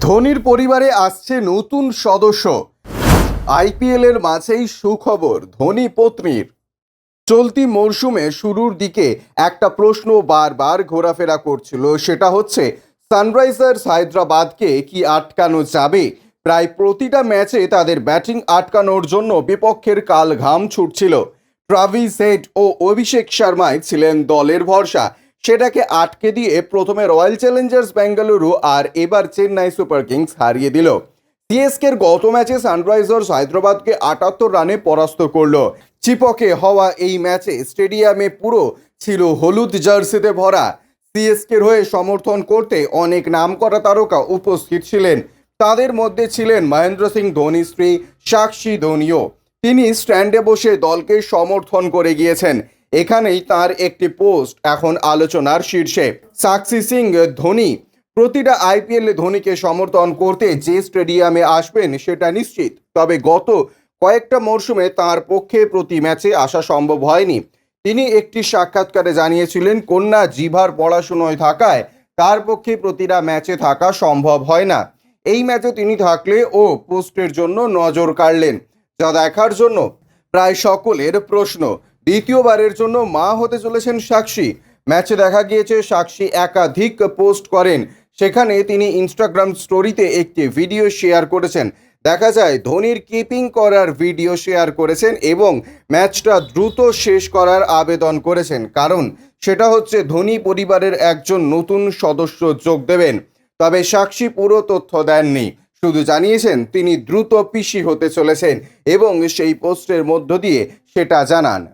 ধোনির পরিবারে আসছে নতুন সদস্য। আইপিএল এর মাঝেই সুখবর, ধোনি পত্নীর। চলতি মরশুমে শুরুর দিকে একটা প্রশ্ন বারবার ঘোরাফেরা করছিল, সেটা হচ্ছে, সানরাইজার্স হায়দ্রাবাদকে কি আটকানো যাবে? প্রায় প্রতিটা ম্যাচে তাদের ব্যাটিং আটকানোর জন্য বিপক্ষের কাল ঘাম ছুটছিল। ট্রাভিস হেড ও অভিষেক শর্মাই ছিলেন দলের ভরসা। সেটাকে আটকে দিয়ে প্রথমে রয়্যাল চ্যালেঞ্জার্স বেঙ্গালুরু আর এবার চেন্নাই সুপার কিংস হারিয়ে দিল। সিএসকের গত ম্যাচে সানরাইজার্স হায়দ্রাবাদকে আটাত্তর রানে পরাস্ত করল। চিপকে হওয়া এই ম্যাচে স্টেডিয়ামে পুরো ছিল হলুদ জার্সিতে ভরা। সিএসকের হয়ে সমর্থন করতে অনেক নামকরা তারকা উপস্থিত ছিলেন। তাদের মধ্যে ছিলেন মহেন্দ্র সিং ধোনি স্ত্রী সাক্ষী ধোনিও। তিনি স্ট্যান্ডে বসে দলকে সমর্থন করে গিয়েছেন। এখানেই তার একটি পোস্ট, এখন আলোচনার শীর্ষে। সাক্ষী সিং ধোনি, প্রতিটা আইপিএলে ধোনিকে সমর্থন করতে যে স্টেডিয়ামে আসবেন সেটা নিশ্চিত, তবে গত কয়েকটা মরশুমে তার পক্ষে প্রতি ম্যাচে আসা সম্ভব হয়নি। তিনি একটি সাক্ষাৎকারে জানিয়েছিলেন, কন্যা জিভার পড়াশুনোয় থাকায় তার পক্ষে প্রতিটা ম্যাচে থাকা সম্ভব হয় না। এই ম্যাচে তিনি থাকলে ও পোস্টের জন্য নজর কাড়লেন। যা দেখার জন্য প্রায় সকলের প্রশ্ন। দ্বিতীয়বারের জন্য মা হতে চলেছেন সাক্ষী। ম্যাচে দেখা গিয়েছে, সাক্ষী একাধিক পোস্ট করেন। সেখানে তিনি ইনস্টাগ্রাম স্টোরিতে একটি ভিডিও শেয়ার করেছেন। দেখা যায়, ধোনির কিপিং করার ভিডিও শেয়ার করেছেন এবং ম্যাচটা দ্রুত শেষ করার আবেদন করেছেন। কারণ সেটা হচ্ছে, ধোনি পরিবারের একজন নতুন সদস্য যোগ দেবেন। তবে সাক্ষী পুরো তথ্য দেননি। শুধু জানিয়েছেন, তিনি দ্রুত পিসি হতে চলেছেন এবং সেই পোস্টের মধ্য দিয়ে সেটা জানান।